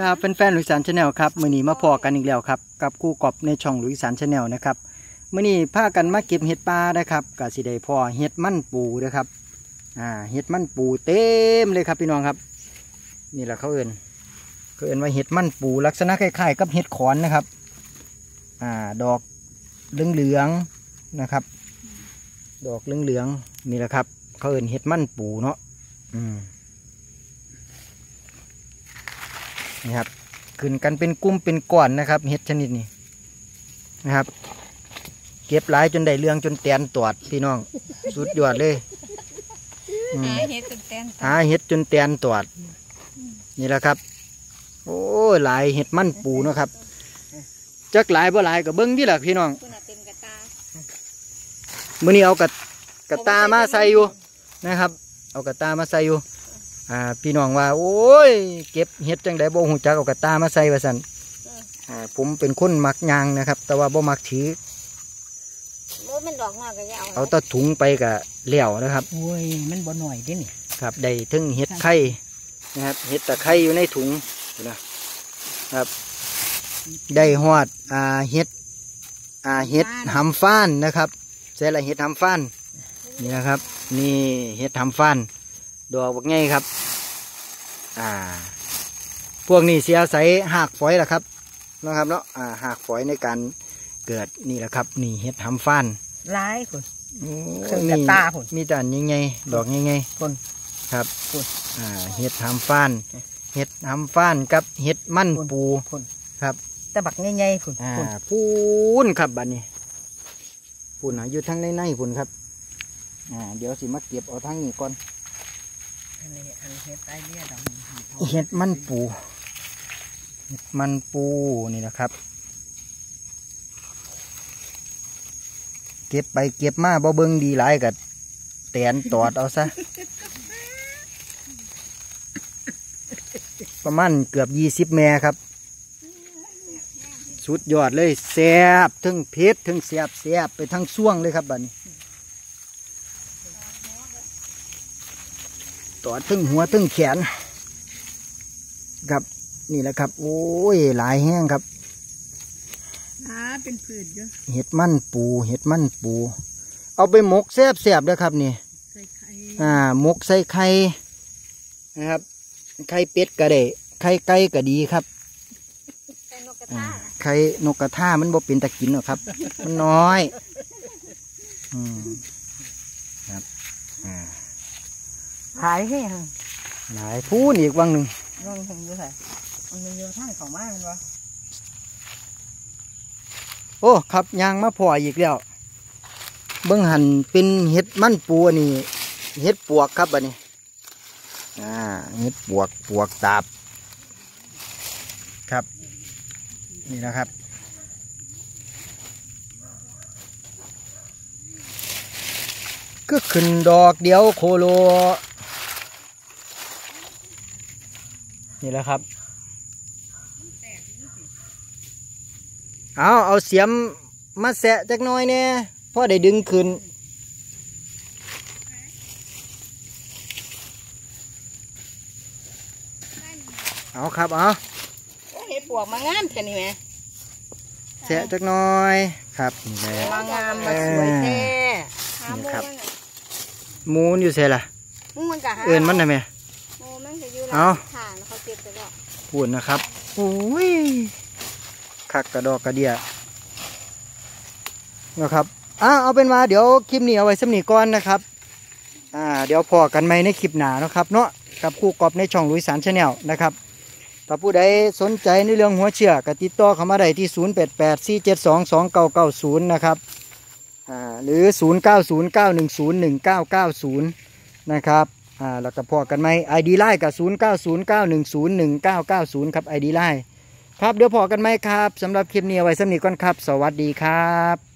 ครับเป็นแฟนๆลุยสานชาแนลครับมือนี้มาพอกันอีกแล้วครับกับคู่กอบในช่องลุยสานชาแนลนะครับมือนี้พากันมาเก็บเห็ดปลานะครับกะสิได้พอเห็ดมันปูนะครับอ่าเห็ดมันปูเต็มเลยครับพี่น้องครับ นี่แหละเขาเอินเขาเอินว่าเห็ดมันปูลักษณะคล้ายๆกับเห็ดขอนนะครับอ่าดอกเหลืองๆนะครับ ดอกเหลืองๆนี่แหละครับ เขาเอินเห็ดมันปูเนาะอืม นี่ครับขึ้นกันเป็นกลุ่มเป็นก้อนนะครับเห็ดชนิดนี้นะครับ เก็บหลายจนได้เรื่องจนแตนตอดพี่น้อง สุดยอดเลยอืมหาเห็ดจนแตนหาเห็ดจนแตนตอด นี่แหละครับ โอ้ยหลายเห็ดมันปูเนาะครับจักหลายบ่หลายกับเบิ้งที่หลักพี่น้องคุณน่ะเต็มกระตามื่อนี้เอากระกระตามาใส่อยู่นะครับ เอากระตามาใส่อยู่ อ่าพี่น้องว่า โอ้ย เก็บเห็ดจังไดบ่หูจักเอากระตามาใส่ว่าซั่นอ่าผมเป็นคนมักยางนะครับ แต่ว่าบ่มักถือโอ้มันดอกงอกก็จะเอาเอาแตะถุงไปกะเลี้ยวนะครับโอ้ยมันบ่หน่อยเด้นี่ครับได้ถึงเห็ดไข่นะครับเห็ดตะไคร้อยู่ในถุงนะครับ ได้ฮอดอ่าเห็ดอ่าเห็ดหำฟ้านนะครับใส่ละเห็ดหำฟ้านนี่นะครับ นี่เห็ดหำฟ้าน ดอกบักไงครับ อ่า พวกนี้เสียใส่หากฝอยละครับนะครับเนาะอ่าหากฝอยในการเกิดนี่แหละครับ นี่เห็ดหำฟ้านหลายคนโอ้เครื่องกระตาพุ่นมีแต่อันใหญ่ๆดอกใหญ่คนๆครับพุ่นอ่าเห็ดหำฟ้านเห็ดหำฟ้านกับเห็ดมันปูพุ่นครับแต่บักใหญ่ๆพุ่นอ่าพุ่นพูนครับบัดนี้พูนอะอยู่ทั้งในในพูนครับอ่าเดี๋ยวสิมาเก็บเอาทั้งนี้ก่อน อันนี้อันเฮ็ดไอเดียดอกเห็ดมันปู เห็ดมันปูนี่นะครับ เก็บไปเก็บมาบ่เบิงดีหลายกับแตนตอดเอาซะ ประมาณเกือบยี่สิบแม่ครับ สุดยอดเลยแซ่บถึงเผ็ดถึงแซบแซบไปทั้งช่วงเลยครับบัดนี้ ตอดถึงหัวถึงแขน ครับนี่แหละครับ โอ้ยหลายแห้งครับอ่าเป็นผืนเยอะเห็ดมันปู เห็ดมันปู เอาไปหมกแซ่บแซ่บๆเด้อครับนี่ใส่ไข่อ่าหมกใส่ไข่นะครับไข่เป็ดก็ได้ไข่ไก่ก็ดีครับเป็นนกกระอ่าทาไข่นกกระทามันบ่เป็นตะกินหรอกครับ มันน้อย อืมครับอ่า ขายให้ฮะหลายพูนอีกวังหนึ่งลองทำดูใส่มันมีเยอะท่านของมากมันวะโอ้ครับยางมาพออีกแล้วเบิ้งหันเป็นเห็ดมันปูอันนี่เห็ดปวกครับอันนี้อ่าเห็ดปวกปวกตาบครับ นี่นะครับก็ขึ้นดอกเดียวโคโล นี่แหละครับ เอาเอาเสียมมาแสะจักหน้อยเนี่ยพอได้ดึงขึ้นเอาครับเอาโอ้เฮ็ดปวกมางามแค่นี้ไหมแสะจักหน้อยครับนี่แหละมางามมาสวยแท้หาโมครับมันน่ะหมูนอยู่เสียล่ะหมูมันก็หาเอินมันได้ไหมโมมันจะอยู่เอา ฐานเขาเก็บไปแล้วพูดนะครับโอ้ยคักกระดอกกระเดียนะครับอ่าเอาเป็นว่าเดี๋ยวคลิปนี้เอาไว้สำนีก่อนนะครับ อ่า เดี๋ยวพอกันไหมในคลิปหน้าเนาะครับ เนาะกับคู่กอบในช่องลุยสารชาแนลนะครับถ้าผู้ใดสนใจในเรื่องหัวเชื่อก็ติดต่อเข้ามาได้ที่ 0 8 8 4 7 2 2 9 9 0 นะครับ อ่า หรือ 0 9 0 9 1 0 1 9 9 0 นะครับ อ่าแล้วก็พอกันไหม ID ไลน์กับ0 9 0 9 1 0 1 9 9 0ครับ ID ไลน์ครับเดี๋ยวพอกันไหมครับสำหรับคลิปนี้ไว้สำนีก่อนครับ สวัสดีครับ